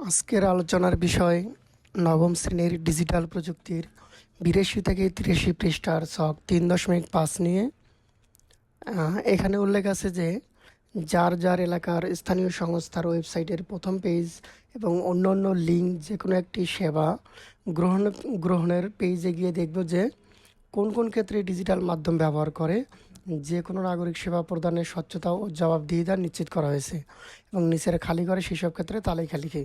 আজকের আলোচনার বিষয় নবম শ্রেণির ডিজিটাল প্রযুক্তির বিরাশি থেকে তিরাশি পৃষ্ঠার ছক তিন দশমিক পাঁচ নিয়ে এখানে উল্লেখ আছে যে যার যার এলাকার স্থানীয় সংস্থার ওয়েবসাইটের প্রথম পেজ এবং অন্য অন্য লিঙ্ক যে কোনো একটি সেবা গ্রহণ, গ্রহণের পেজে গিয়ে দেখব যে কোন কোন ক্ষেত্রে ডিজিটাল মাধ্যম ব্যবহার করে যে কোনো নাগরিক সেবা প্রদানের স্বচ্ছতা ও জবাবদিহিতা নিশ্চিত করা হয়েছে এবং নিচের খালি করে সেসব ক্ষেত্রে তালিকা লিখে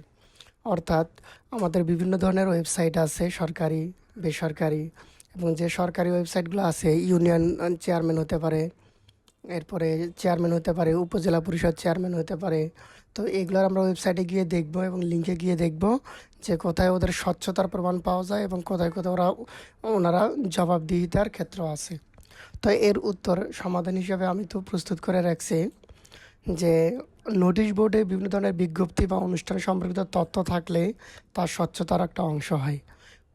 অর্থাৎ আমাদের বিভিন্ন ধরনের ওয়েবসাইট আছে, সরকারি, বেসরকারি, এবং যে সরকারি ওয়েবসাইটগুলো আছে, ইউনিয়ন চেয়ারম্যান হতে পারে, এরপরে চেয়ারম্যান হতে পারে, উপজেলা পরিষদ চেয়ারম্যান হতে পারে। তো এগুলোর আমরা ওয়েবসাইটে গিয়ে দেখব এবং লিঙ্কে গিয়ে দেখব যে কোথায় ওদের স্বচ্ছতার প্রমাণ পাওয়া যায় এবং কোথায় কোথায় ওরা, ওনারা জবাবদিহিতার ক্ষেত্র আছে। তো এর উত্তর সমাধান হিসাবে আমি তো প্রস্তুত করে রাখছি যে নোটিশ বোর্ডে বিভিন্ন ধরনের বিজ্ঞপ্তি বা অনুষ্ঠান সম্পর্কিত তথ্য থাকলে তার স্বচ্ছতার একটা অংশ হয়।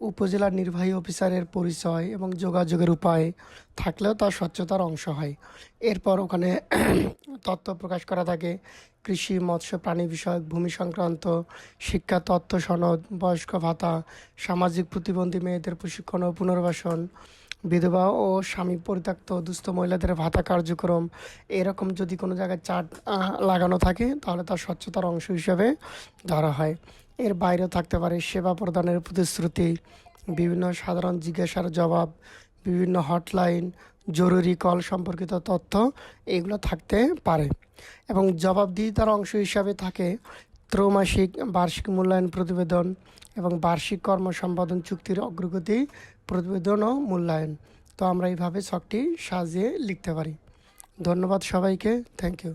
উপজেলার নির্বাহী অফিসারের পরিচয় এবং যোগাযোগের উপায় থাকলেও তার স্বচ্ছতার অংশ হয়। এরপর ওখানে তথ্য প্রকাশ করা থাকে। কৃষি, মৎস্য, প্রাণী বিষয়ক, ভূমি সংক্রান্ত, শিক্ষা, তথ্য সনদ, বয়স্ক ভাতা, সামাজিক প্রতিবন্ধী মেয়েদের প্রশিক্ষণ ও পুনর্বাসন বিধবা ও স্বামী পরিত্যক্ত দুস্থ মহিলাদের ভাতা কার্যক্রম, এরকম যদি কোনো জায়গায় চার্ট লাগানো থাকে, তাহলে তার স্বচ্ছতার অংশ হিসেবে ধরা হয়। এর বাইরেও থাকতে পারে সেবা প্রদানের প্রতিশ্রুতি, বিভিন্ন সাধারণ জিজ্ঞাসার জবাব, বিভিন্ন হটলাইন, জরুরি কল সম্পর্কিত তথ্য, এগুলো থাকতে পারে। এবং জবাবদিহিতার অংশ হিসাবে থাকে ত্রৈমাসিক বার্ষিক মূল্যায়ন প্রতিবেদন এবং বার্ষিক কর্ম সম্পাদন চুক্তির অগ্রগতি প্রতিবেদন ও মূল্যায়ন। তো আমরা এইভাবে ছকটি সাজিয়ে লিখতে পারি। ধন্যবাদ সবাইকে। Thank you